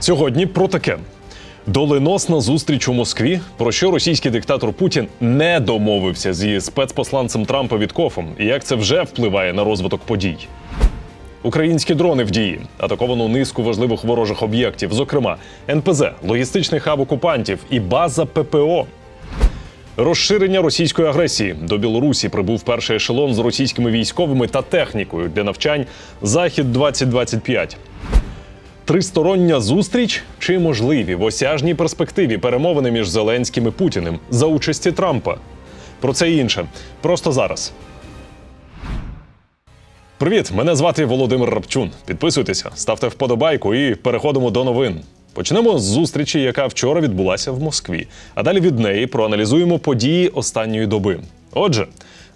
Сьогодні про таке. Доленосна зустріч у Москві, про що російський диктатор Путін не домовився зі спецпосланцем Трампа Віткофом, і як це вже впливає на розвиток подій. Українські дрони в дії атаковано низку важливих ворожих об'єктів, зокрема НПЗ, логістичний хаб окупантів і база ППО. Розширення російської агресії до Білорусі прибув перший ешелон з російськими військовими та технікою для навчань Захід 2025 Тристороння зустріч чи можливі в осяжній перспективі перемовини між Зеленським і Путіним за участі Трампа. Про це і інше просто зараз. Привіт, мене звати Володимир Рапчун. Підписуйтеся, ставте вподобайку і переходимо до новин. Почнемо з зустрічі, яка вчора відбулася в Москві. А далі від неї проаналізуємо події останньої доби. Отже,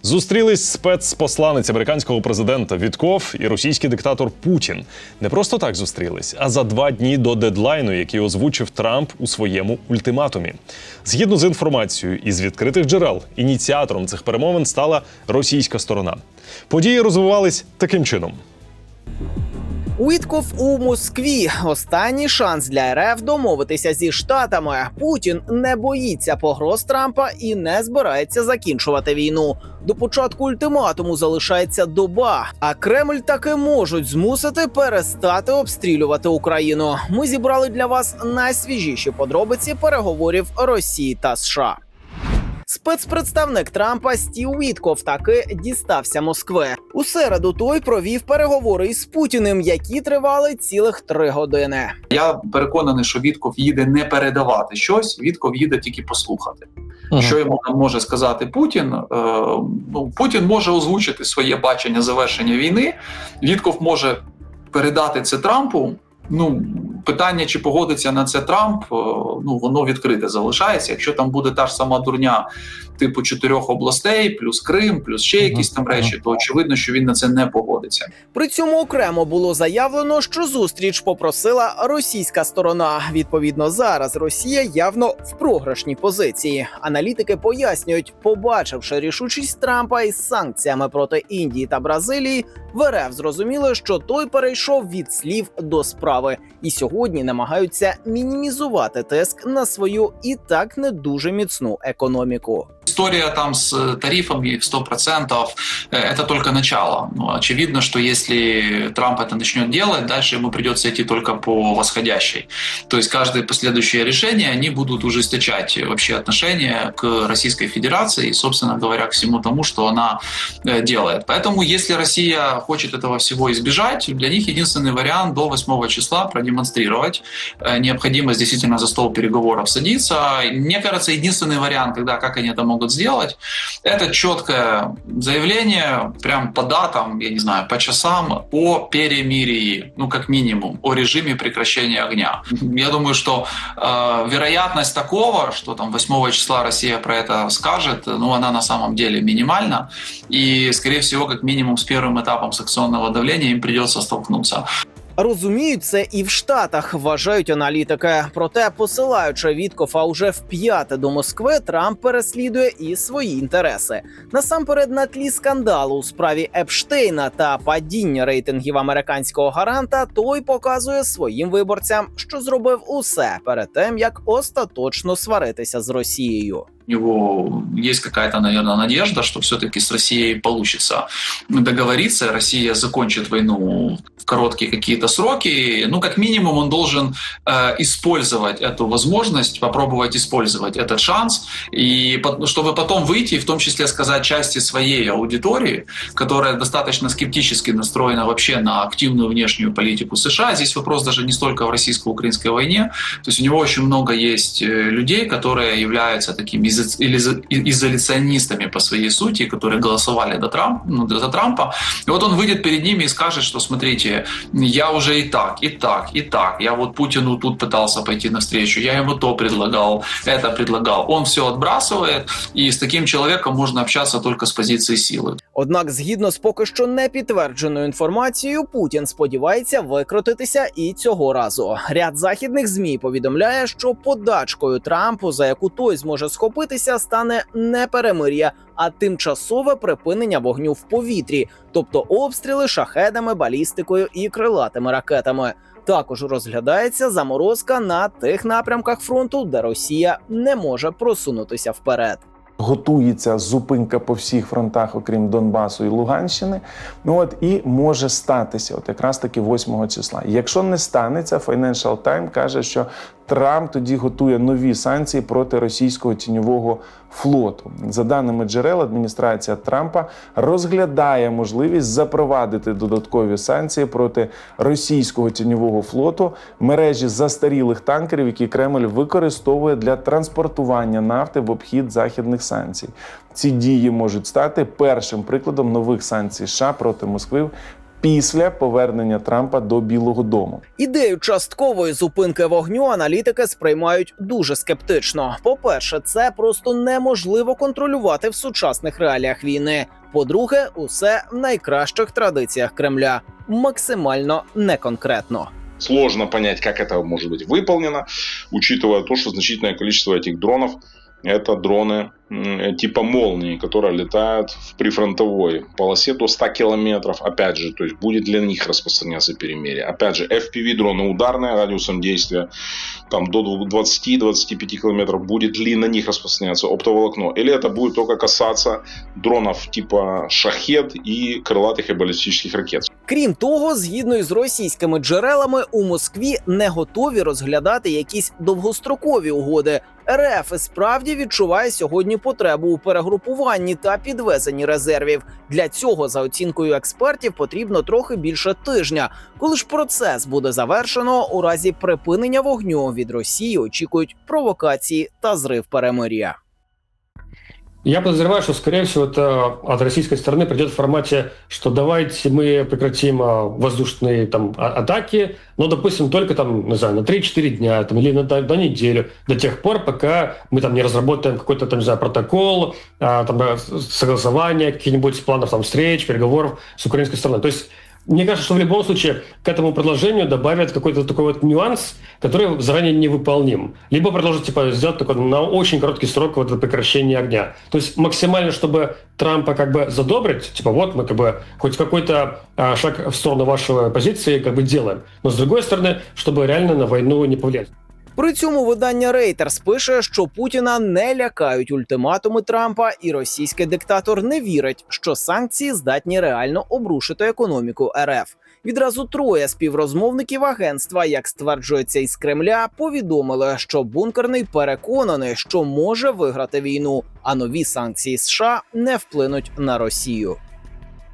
зустрілись спецпосланець американського президента Вітков і російський диктатор Путін. Не просто так зустрілись, а за два дні до дедлайну, який озвучив Трамп у своєму ультиматумі. Згідно з інформацією із відкритих джерел, ініціатором цих перемовин стала російська сторона. Події розвивались таким чином. Уітков у Москві. Останній шанс для РФ домовитися зі штатами. Путін не боїться погроз Трампа і не збирається закінчувати війну. До початку ультиматуму залишається доба, а Кремль таки можуть змусити перестати обстрілювати Україну. Ми зібрали для вас найсвіжіші подробиці переговорів Росії та США. Спецпредставник Трампа Стів Вітков таки дістався Москви. У середу той провів переговори із Путіним, які тривали цілих три години. Я переконаний, що Вітков їде не передавати щось. Вітков їде тільки послухати. Що йому там може сказати Путін? Е, ну, Путін може озвучити своє бачення завершення війни. Вітков може передати це Трампу. Ну, питання, чи погодиться на це Трамп, е, ну воно відкрите залишається. Якщо там буде та ж сама дурня, типу чотирьох областей, плюс Крим, плюс ще якісь там речі, то очевидно, що він на це не погодиться. При цьому окремо було заявлено, що зустріч попросила російська сторона. Відповідно, зараз Росія явно в програшній позиції. Аналітики пояснюють, побачивши рішучість Трампа із санкціями проти Індії та Бразилії, в РФ зрозуміло, що той перейшов від слів до справи, і сьогодні намагаються мінімізувати тиск на свою і так не дуже міцну економіку. История там с э, тарифами в 100% э, это только начало. Ну, очевидно, что если Трамп это начнет делать, дальше ему придется идти только по восходящей. То есть каждое последующее решение, они будут ужесточать вообще отношение к Российской Федерации и, собственно говоря, к всему тому, что она э, делает. Поэтому, если Россия хочет этого всего избежать, для них единственный вариант до 8 числа продемонстрировать необходимость действительно за стол переговоров садиться. Мне кажется, единственный вариант, когда как они это могут сделать, это четкое заявление прям по датам, я не знаю, по часам о перемирии, ну как минимум, о режиме прекращения огня. Я думаю, что э, вероятность такого, что там 8 числа Россия про это скажет, ну она на самом деле минимальна, и скорее всего как минимум с первым этапом санкционного давления им придется столкнуться. Розуміють це і в Штатах, вважають аналітики. Проте, посилаючи Віткофа уже в п'яте до Москви, Трамп переслідує і свої інтереси. Насамперед, на тлі скандалу у справі Епштейна та падіння рейтингів американського гаранта, той показує своїм виборцям, що зробив усе перед тим, як остаточно сваритися з Росією. у него есть какая-то, наверное, надежда, что все-таки с Россией получится договориться, Россия закончит войну в короткие какие-то сроки. Ну, как минимум, он должен э, использовать эту возможность, попробовать использовать этот шанс, и чтобы потом выйти, в том числе сказать части своей аудитории, которая достаточно скептически настроена вообще на активную внешнюю политику США. Здесь вопрос даже не столько в российско-украинской войне, то есть у него очень много есть э, людей, которые являются такими изо- изо- изоляционистами по своей сути, которые голосовали до Трамп, ну, за Трампа. И вот он выйдет перед ними и скажет, что смотрите, я уже и так, и так, и так. Я вот Путину тут пытался пойти навстречу, я ему то предлагал, это предлагал. Он все отбрасывает, и с таким человеком можно общаться только с позиции силы. Однак, згідно з поки що не підтвердженою інформацією, Путін сподівається викрутитися і цього разу. Ряд західних змі повідомляє, що подачкою Трампу, за яку той зможе схопитися, стане не перемир'я, а тимчасове припинення вогню в повітрі, тобто обстріли шахедами, балістикою і крилатими ракетами. Також розглядається заморозка на тих напрямках фронту, де Росія не може просунутися вперед. готується зупинка по всіх фронтах, окрім Донбасу і Луганщини. Ну от і може статися, от якраз таки 8 числа. Якщо не станеться, Financial Times каже, що Трамп тоді готує нові санкції проти російського тіньового флоту. За даними джерел, адміністрація Трампа розглядає можливість запровадити додаткові санкції проти російського тіньового флоту мережі застарілих танкерів, які Кремль використовує для транспортування нафти в обхід західних санкцій. Ці дії можуть стати першим прикладом нових санкцій США проти Москви після повернення Трампа до Білого Дому. Ідею часткової зупинки вогню аналітики сприймають дуже скептично. По-перше, це просто неможливо контролювати в сучасних реаліях війни. По-друге, усе в найкращих традиціях Кремля максимально неконкретно. Сложно понять, как это может быть выполнено, учитывая то, что значительное количество этих дронов это дроны м, типа молнии, которые летают в прифронтовой полосе до 100 километров. Опять же, то есть будет на них распространяться перемирие. Опять же, FPV дроны ударные радиусом действия там до 20-25 километров. Будет ли на них распространяться оптоволокно? Или это будет только касаться дронов типа шахет и крылатых и баллистических ракет? Крім того, згідно із російськими джерелами, у Москві не готові розглядати якісь довгострокові угоди. РФ справді відчуває сьогодні потребу у перегрупуванні та підвезенні резервів. Для цього, за оцінкою експертів, потрібно трохи більше тижня. Коли ж процес буде завершено, у разі припинення вогню від Росії очікують провокації та зрив перемир'я. Я подозреваю, что, скорее всего, это от российской стороны придет в формате, что давайте мы прекратим а, воздушные там, а- атаки, но, допустим, только там, не знаю, на 3-4 дня там, или на, до, до неделю, до тех пор, пока мы там не разработаем какой-то там, не знаю, протокол, а, там, да, с- согласования, каких-нибудь планов там, встреч, переговоров с украинской стороной. То есть мне кажется, что в любом случае к этому предложению добавят какой-то такой вот нюанс, который заранее невыполним. Либо предложат, типа, сделать такой на очень короткий срок вот это прекращение огня. То есть максимально, чтобы Трампа как бы задобрить, типа, вот мы как бы хоть какой-то а, шаг в сторону вашей позиции как бы делаем. Но с другой стороны, чтобы реально на войну не повлиять. При цьому видання Reuters пише, що Путіна не лякають ультиматуми Трампа, і російський диктатор не вірить, що санкції здатні реально обрушити економіку РФ. Відразу троє співрозмовників агентства, як стверджується із Кремля, повідомили, що бункерний переконаний, що може виграти війну, а нові санкції США не вплинуть на Росію.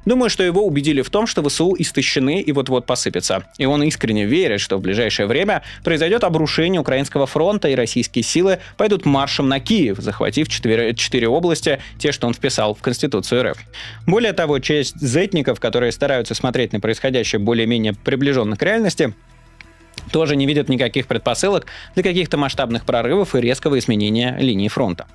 Думаю, что его убедили в том, что ВСУ истощены и вот-вот посыпятся. И он искренне верит, что в ближайшее время произойдет обрушение украинского фронта, и российские силы пойдут маршем на Киев, захватив четыре, четыре области, те, что он вписал в Конституцию РФ. Более того, часть зетников, которые стараются смотреть на происходящее более-менее приближенно к реальности, тоже не видят никаких предпосылок для каких-то масштабных прорывов и резкого изменения линии фронта.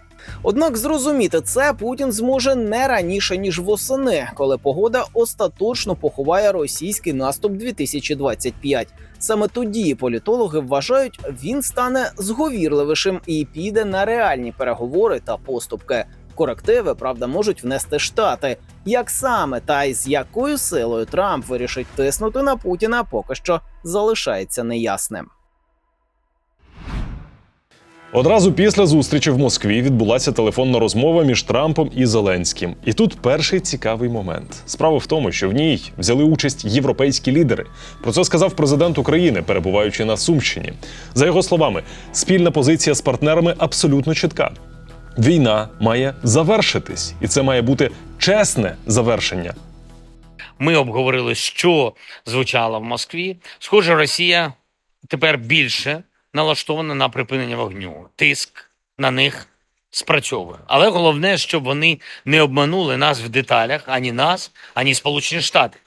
Однак зрозуміти це Путін зможе не раніше ніж восени, коли погода остаточно поховає російський наступ 2025. Саме тоді політологи вважають, він стане зговірливішим і піде на реальні переговори та поступки. Корективи, правда, можуть внести штати. Як саме та й з якою силою Трамп вирішить тиснути на Путіна, поки що залишається неясним. Одразу після зустрічі в Москві відбулася телефонна розмова між Трампом і Зеленським. І тут перший цікавий момент. Справа в тому, що в ній взяли участь європейські лідери. Про це сказав президент України, перебуваючи на Сумщині. За його словами, спільна позиція з партнерами абсолютно чітка. Війна має завершитись, і це має бути чесне завершення. Ми обговорили, що звучало в Москві. Схоже, Росія тепер більше налаштована на припинення вогню. Тиск на них спрацьовує. Але головне, щоб вони не обманули нас в деталях ані нас, ані Сполучені Штати.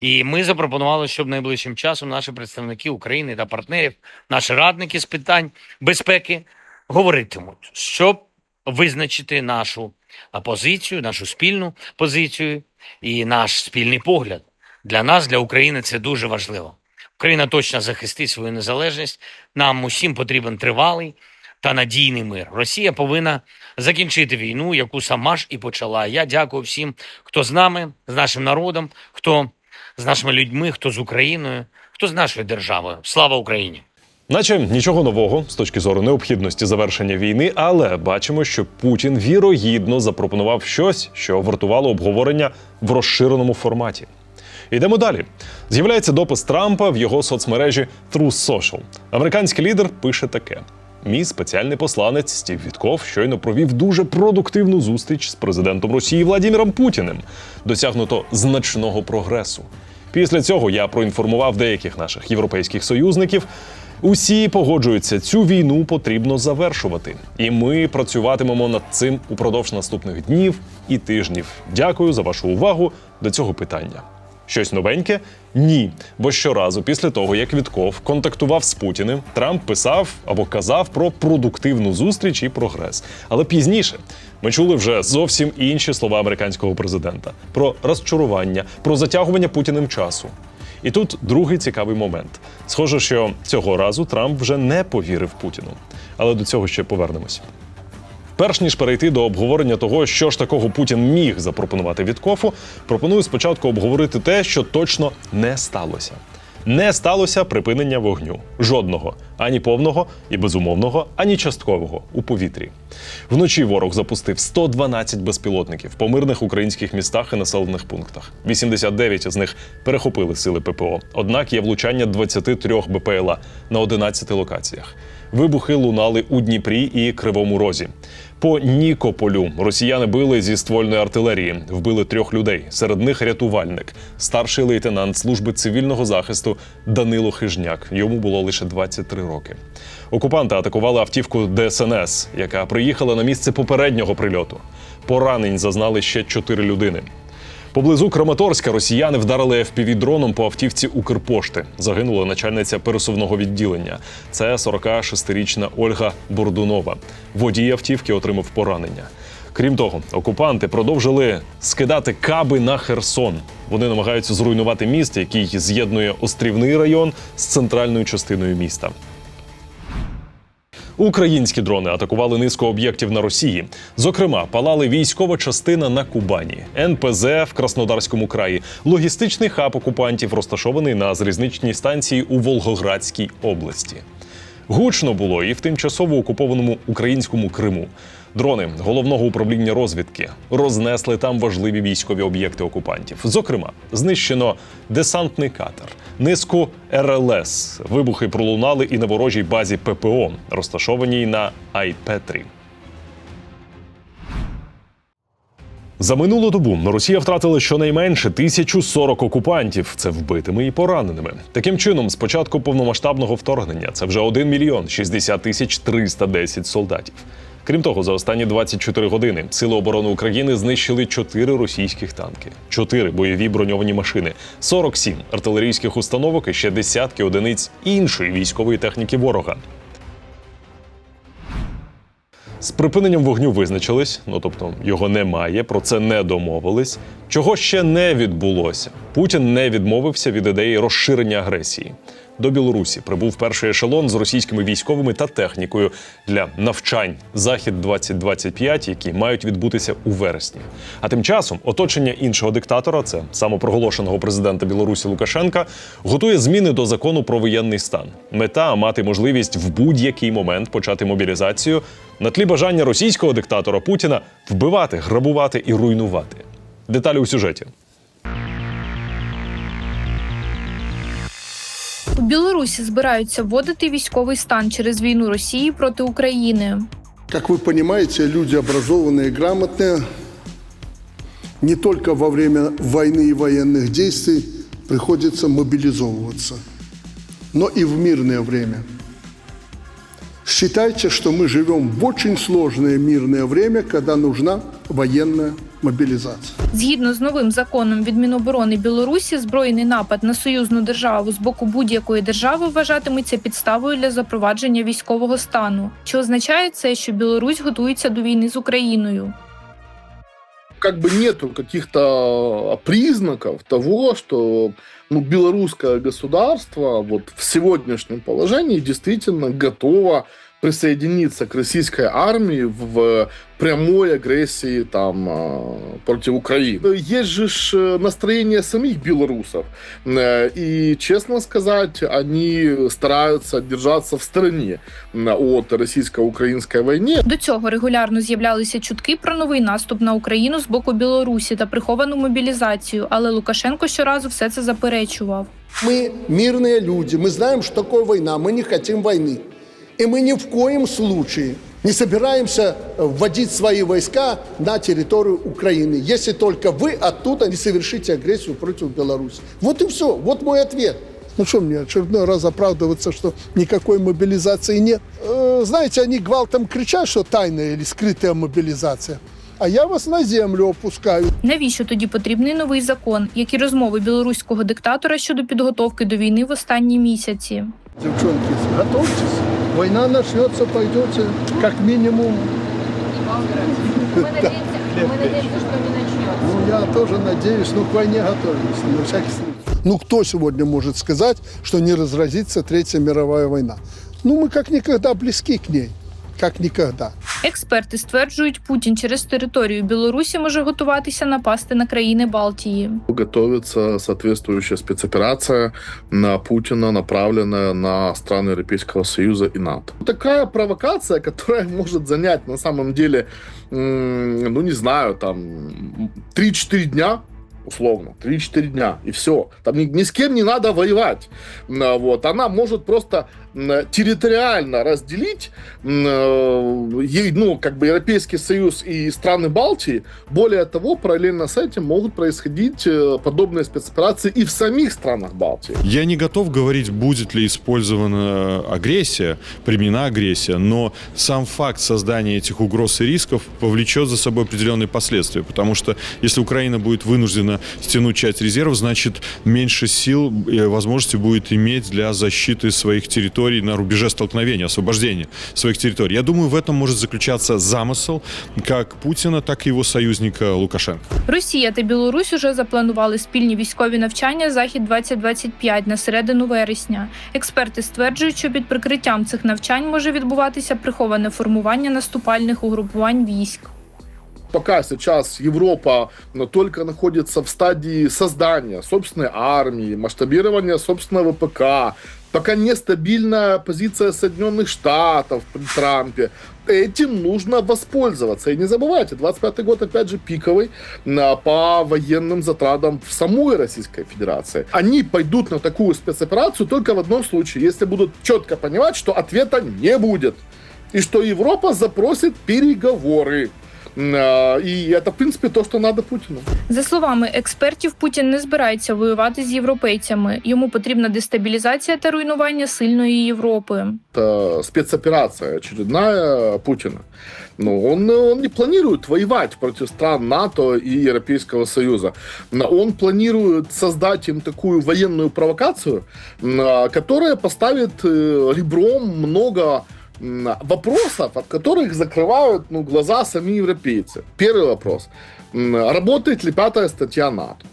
І ми запропонували, щоб найближчим часом наші представники України та партнерів, наші радники з питань безпеки говоритимуть, щоб визначити нашу позицію, нашу спільну позицію і наш спільний погляд. Для нас, для України, це дуже важливо. Україна точно захистить свою незалежність. Нам усім потрібен тривалий та надійний мир. Росія повинна закінчити війну, яку сама ж і почала. Я дякую всім, хто з нами, з нашим народом, хто з нашими людьми, хто з Україною, хто з нашою державою. Слава Україні! Наче нічого нового з точки зору необхідності завершення війни, але бачимо, що Путін вірогідно запропонував щось, що вартувало обговорення в розширеному форматі. Йдемо далі. З'являється допис Трампа в його соцмережі Truth Social. Американський лідер пише таке: Мій спеціальний посланець Стів Вітков щойно провів дуже продуктивну зустріч з президентом Росії Владіміром Путіним. Досягнуто значного прогресу. Після цього я проінформував деяких наших європейських союзників. Усі погоджуються, цю війну потрібно завершувати, і ми працюватимемо над цим упродовж наступних днів і тижнів. Дякую за вашу увагу до цього питання. Щось новеньке? Ні. Бо щоразу після того, як Вітков контактував з Путіним, Трамп писав або казав про продуктивну зустріч і прогрес. Але пізніше ми чули вже зовсім інші слова американського президента про розчарування, про затягування Путіним часу. І тут другий цікавий момент. Схоже, що цього разу Трамп вже не повірив Путіну. Але до цього ще повернемось. Перш ніж перейти до обговорення того, що ж такого Путін міг запропонувати Віткофу, пропоную спочатку обговорити те, що точно не сталося. Не сталося припинення вогню жодного, ані повного і безумовного, ані часткового у повітрі. Вночі ворог запустив 112 безпілотників по мирних українських містах і населених пунктах. 89 з них перехопили сили ППО. Однак є влучання 23 БПЛА на 11 локаціях. Вибухи лунали у Дніпрі і Кривому Розі. По Нікополю росіяни били зі ствольної артилерії, вбили трьох людей. Серед них рятувальник, старший лейтенант служби цивільного захисту Данило Хижняк. Йому було лише 23 роки. Окупанти атакували автівку ДСНС, яка приїхала на місце попереднього прильоту. Поранень зазнали ще чотири людини. Поблизу Краматорська росіяни вдарили FPV-дроном по автівці Укрпошти. Загинула начальниця пересувного відділення. Це 46-річна Ольга Бордунова. Водій автівки отримав поранення. Крім того, окупанти продовжили скидати каби на Херсон. Вони намагаються зруйнувати міст, який з'єднує острівний район з центральною частиною міста. Українські дрони атакували низку об'єктів на Росії. Зокрема, палали військова частина на Кубані, НПЗ в Краснодарському краї, логістичний хаб окупантів, розташований на залізничній станції у Волгоградській області. Гучно було і в тимчасово окупованому українському Криму. Дрони головного управління розвідки рознесли там важливі військові об'єкти окупантів. Зокрема, знищено десантний катер, низку РЛС. Вибухи пролунали і на ворожій базі ППО, розташованій на Айпетрі. За минулу добу Росія втратила щонайменше 1040 окупантів. Це вбитими і пораненими. Таким чином, з початку повномасштабного вторгнення це вже 1 мільйон 60 тисяч 310 солдатів. Крім того, за останні 24 години Сили оборони України знищили 4 російських танки, 4 бойові броньовані машини, 47 артилерійських установок і ще десятки одиниць іншої військової техніки ворога. З припиненням вогню визначились, ну тобто його немає, про це не домовились. Чого ще не відбулося? Путін не відмовився від ідеї розширення агресії. До Білорусі прибув перший ешелон з російськими військовими та технікою для навчань захід 2025 які мають відбутися у вересні. А тим часом оточення іншого диктатора, це самопроголошеного президента Білорусі Лукашенка, готує зміни до закону про воєнний стан. Мета мати можливість в будь-який момент почати мобілізацію на тлі бажання російського диктатора Путіна вбивати, грабувати і руйнувати. Деталі у сюжеті. Білорусі збираються вводити військовий стан через війну Росії проти України. Как вы понимаете, люди образованные, грамотные, не только во время войны и военных действий приходится мобилизовываться, но и в мирное время. Считайте, что мы живем в очень сложное мирное время, когда нужна военная мобилизация. Згідно з новим законом від Міноборони Білорусі, збройний напад на союзну державу з боку будь-якої держави вважатиметься підставою для запровадження військового стану. Чи означає це, що Білорусь готується до війни з Україною? как бы нету каких-то признаков того, что ну, белорусское государство вот в сегодняшнем положении действительно готово присоединиться к российской армии в прямой агрессии там э, против Украины. Есть же ж э, настроение самих белорусов. Э, И, честно сказать, они стараются держаться в стороне м, от российско-украинской войны. До цього регулярно з'являлися чутки про новий наступ на Україну з боку Білорусі та приховану мобілізацію, але Лукашенко щоразу все це заперечував. Мы мирные люди, мы знаем, что такое война, мы не хотим войны. И мы ни в коем случае не собираемся вводить свои войска на территорию Украины, если только вы оттуда не совершите агрессию против Беларуси. Вот и все, вот мой ответ. Ну что мне очередной раз оправдываться, что никакой мобилизации нет? Э, знаете, они гвалтом кричат, что тайная или скрытая мобилизация. А я вас на землю опускаю. Навіщо тоді потрібний новий закон, як і розмови білоруського диктатора щодо підготовки до війни в останні місяці? Девчонки, готовьтесь. Война начнется, пойдете как минимум. Мы надеемся, мы надеемся, что не начнется. Ну, я тоже надеюсь, ну, к войне готовились, на всякий случай. Ну, кто сегодня может сказать, что не разразится Третья мировая война? Ну, мы как никогда близки к ней. Как никогда. Експерти стверджують, Путін через територію Білорусі може готуватися напасти на країни Балтії. Готовится соответствующая спецоперация на Путина, направленная на страны Европейского Союза и НАТО. Такая провокация, которая может занять на самом деле, ну не знаю, там 3-4 дня, условно, 3-4 дня, и все. Там ни, ни с кем не надо воевать. Вот. Она может просто территориально разделить э, ну, как бы Европейский Союз и страны Балтии. Более того, параллельно с этим могут происходить э, подобные спецоперации и в самих странах Балтии. Я не готов говорить, будет ли использована агрессия, применена агрессия, но сам факт создания этих угроз и рисков повлечет за собой определенные последствия, потому что если Украина будет вынуждена стянуть часть резервов, значит меньше сил и возможности будет иметь для защиты своих территорий на рубеже столкновения, освобождения своих территорий. Я думаю, в этом может заключаться замысел как Путина, так и его союзника Лукашенко. Росія та Білорусь уже запланували спільні військові навчання Захід 2025 на середину вересня. Експерти стверджують, що під прикриттям цих навчань може відбуватися приховане формування наступальних угрупувань військ. Пока сейчас Европа ну, только находится в стадии создания собственной армии, масштабирования собственного ВПК, пока нестабильная позиция Соединенных Штатов при Трампе, этим нужно воспользоваться. И не забывайте, 25 год опять же пиковый а, по военным затратам в самой Российской Федерации. Они пойдут на такую спецоперацию только в одном случае, если будут четко понимать, что ответа не будет. И что Европа запросит переговоры. А, И это, в принципе, то, что надо Путину. За словами експертів, Путін не збирається воювати з європейцями. Йому потрібна дестабілізація та руйнування сильної Європи. Это спецоперация очередная Путина. Ну, он, он не планирует воевать против стран НАТО и Европейского Союза. Но Он планирует создать им такую военную провокацию, м, которая поставит э, ребром много м, вопросов, от которых закрывают ну, глаза сами европейцы. Первый вопрос. М, Работает ли пятая статья НАТО?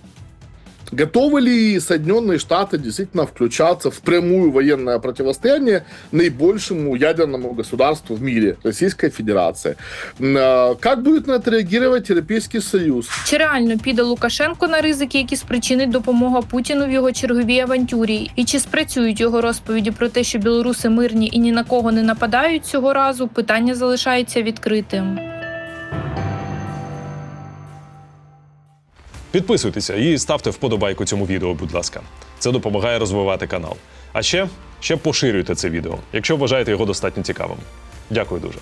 Готовы ли Соединенные Штаты действительно включаться в прямую военное противостояние наибольшему ядерному государству в мире, Российской Федерации? М, а, Как будет на это реагировать Европейский Союз? Чи реально піде Лукашенко на ризики, які спричинить допомога Путіну в його черговій авантюрі? І чи спрацюють його розповіді про те, що білоруси мирні і ні на кого не нападають цього разу? Питання залишається відкритим. Підписуйтеся і ставте вподобайку цьому відео, будь ласка. Це допомагає розвивати канал. А ще, ще поширюйте це відео, якщо вважаєте його достатньо цікавим. Дякую дуже.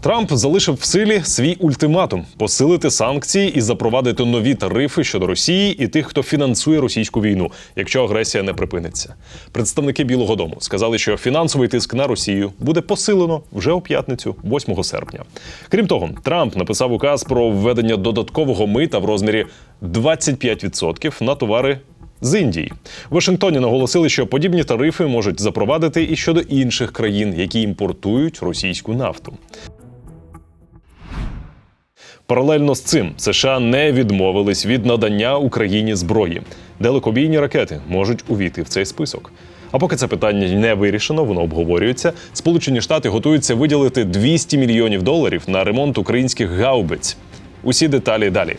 Трамп залишив в силі свій ультиматум посилити санкції і запровадити нові тарифи щодо Росії і тих, хто фінансує російську війну, якщо агресія не припиниться. Представники Білого Дому сказали, що фінансовий тиск на Росію буде посилено вже у п'ятницю, 8 серпня. Крім того, Трамп написав указ про введення додаткового мита в розмірі 25% на товари. З Індії в Вашингтоні наголосили, що подібні тарифи можуть запровадити і щодо інших країн, які імпортують російську нафту. Паралельно з цим США не відмовились від надання Україні зброї. Далекобійні ракети можуть увійти в цей список. А поки це питання не вирішено, воно обговорюється. Сполучені Штати готуються виділити 200 мільйонів доларів на ремонт українських гаубиць. Усі деталі далі.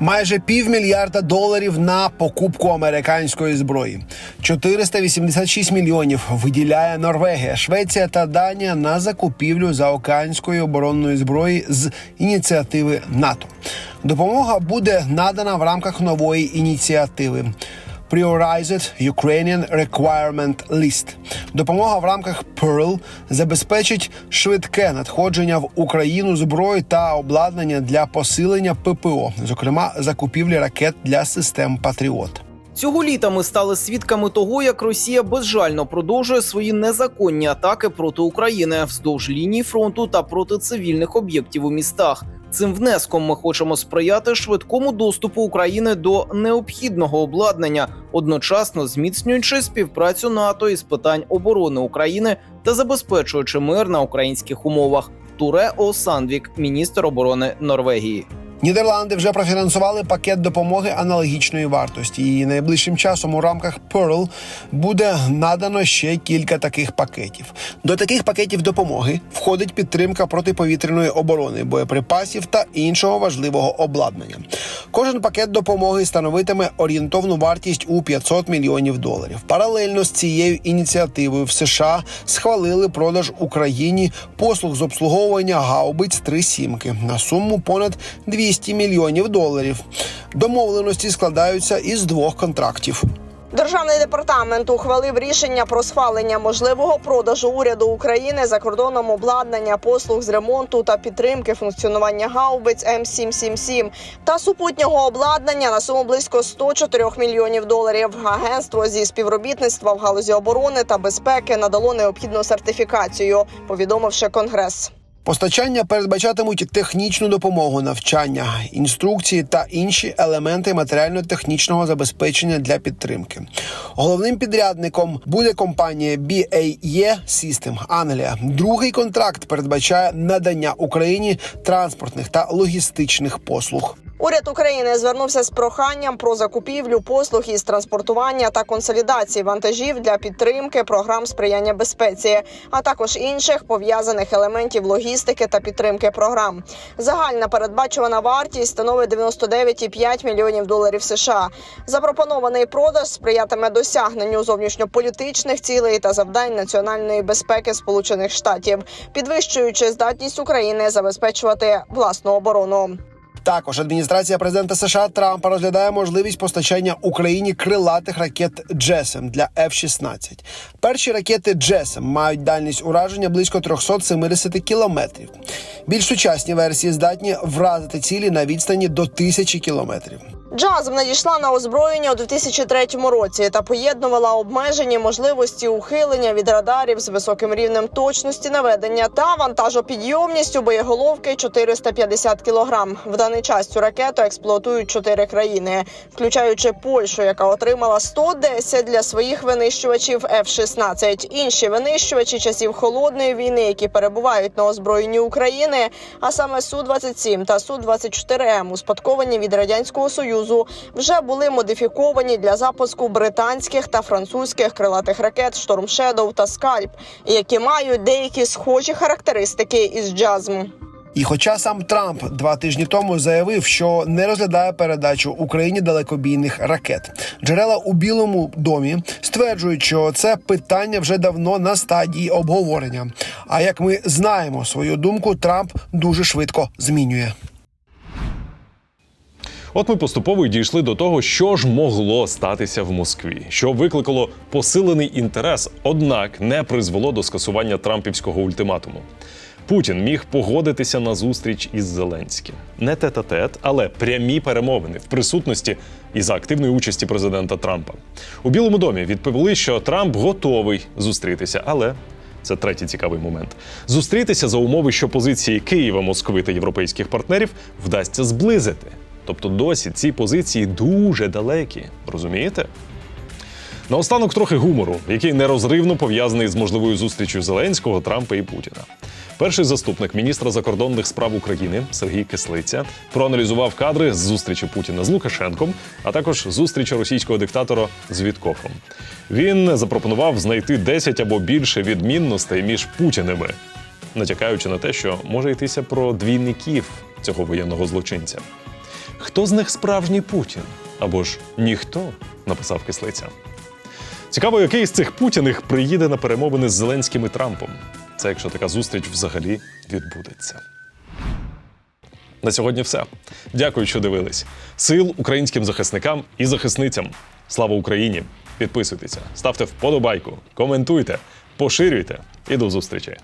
Майже півмільярда доларів на покупку американської зброї. 486 мільйонів виділяє Норвегія, Швеція та Данія на закупівлю заокеанської оборонної зброї з ініціативи НАТО. Допомога буде надана в рамках нової ініціативи. Prioritized Ukrainian Requirement List. Допомога в рамках Pearl забезпечить швидке надходження в Україну зброї та обладнання для посилення ППО, зокрема закупівлі ракет для систем Патріот. Цього літа ми стали свідками того, як Росія безжально продовжує свої незаконні атаки проти України вздовж лінії фронту та проти цивільних об'єктів у містах. Цим внеском ми хочемо сприяти швидкому доступу України до необхідного обладнання, одночасно зміцнюючи співпрацю НАТО із питань оборони України та забезпечуючи мир на українських умовах. Туре О. Сандвік, міністр оборони Норвегії. Нідерланди вже профінансували пакет допомоги аналогічної вартості. І найближчим часом у рамках Pearl буде надано ще кілька таких пакетів. До таких пакетів допомоги входить підтримка протиповітряної оборони, боєприпасів та іншого важливого обладнання. Кожен пакет допомоги становитиме орієнтовну вартість у 500 мільйонів доларів. Паралельно з цією ініціативою в США схвалили продаж Україні послуг з обслуговування гаубиць три сімки на суму понад 200 мільйонів доларів. Домовленості складаються із двох контрактів. Державний департамент ухвалив рішення про схвалення можливого продажу уряду України за кордоном обладнання послуг з ремонту та підтримки функціонування гаубиць М777 та супутнього обладнання на суму близько 104 мільйонів доларів. Агентство зі співробітництва в галузі оборони та безпеки надало необхідну сертифікацію, повідомивши конгрес. Постачання передбачатимуть технічну допомогу, навчання, інструкції та інші елементи матеріально-технічного забезпечення для підтримки. Головним підрядником буде компанія BAE System Англія. Другий контракт передбачає надання Україні транспортних та логістичних послуг. Уряд України звернувся з проханням про закупівлю послуг із транспортування та консолідації вантажів для підтримки програм сприяння безпеці, а також інших пов'язаних елементів логістики та підтримки програм. Загальна передбачувана вартість становить 99,5 мільйонів доларів США. Запропонований продаж сприятиме досягненню зовнішньополітичних цілей та завдань національної безпеки Сполучених Штатів, підвищуючи здатність України забезпечувати власну оборону. Також адміністрація президента США Трампа розглядає можливість постачання Україні крилатих ракет Джесем для F-16. Перші ракети Джесем мають дальність ураження близько 370 кілометрів. Більш сучасні версії здатні вразити цілі на відстані до тисячі кілометрів. Джазм надійшла на озброєння у 2003 році та поєднувала обмежені можливості ухилення від радарів з високим рівнем точності наведення та вантажопідйомністю боєголовки 450 кг. В даний час цю ракету експлуатують чотири країни, включаючи Польщу, яка отримала 110 для своїх винищувачів F-16. Інші винищувачі часів холодної війни, які перебувають на озброєнні України, а саме су 27 та су 24 м успадковані від радянського союзу, вже були модифіковані для запуску британських та французьких крилатих ракет Shadow та Скальп, які мають деякі схожі характеристики із джазм. І хоча сам Трамп два тижні тому заявив, що не розглядає передачу Україні далекобійних ракет, джерела у Білому домі стверджують, що це питання вже давно на стадії обговорення. А як ми знаємо, свою думку Трамп дуже швидко змінює. От ми поступово й дійшли до того, що ж могло статися в Москві, що викликало посилений інтерес, однак не призвело до скасування трампівського ультиматуму. Путін міг погодитися на зустріч із Зеленським. Не тет-а-тет, але прямі перемовини в присутності і за активної участі президента Трампа. У Білому домі відповіли, що Трамп готовий зустрітися, але це третій цікавий момент. Зустрітися за умови, що позиції Києва, Москви та європейських партнерів вдасться зблизити. Тобто досі ці позиції дуже далекі. Розумієте? Наостанок трохи гумору, який нерозривно пов'язаний з можливою зустрічю Зеленського, Трампа і Путіна. Перший заступник міністра закордонних справ України Сергій Кислиця проаналізував кадри з зустрічі Путіна з Лукашенком, а також зустрічі російського диктатора з Віткофом. Він запропонував знайти 10 або більше відмінностей між Путіними, натякаючи на те, що може йтися про двійників цього воєнного злочинця. Хто з них справжній Путін? Або ж ніхто, написав Кислиця. Цікаво, який з цих путіних приїде на перемовини з Зеленським і Трампом. Це якщо така зустріч взагалі відбудеться. На сьогодні все. Дякую, що дивились. Сил українським захисникам і захисницям. Слава Україні! Підписуйтеся, ставте вподобайку, коментуйте, поширюйте і до зустрічі.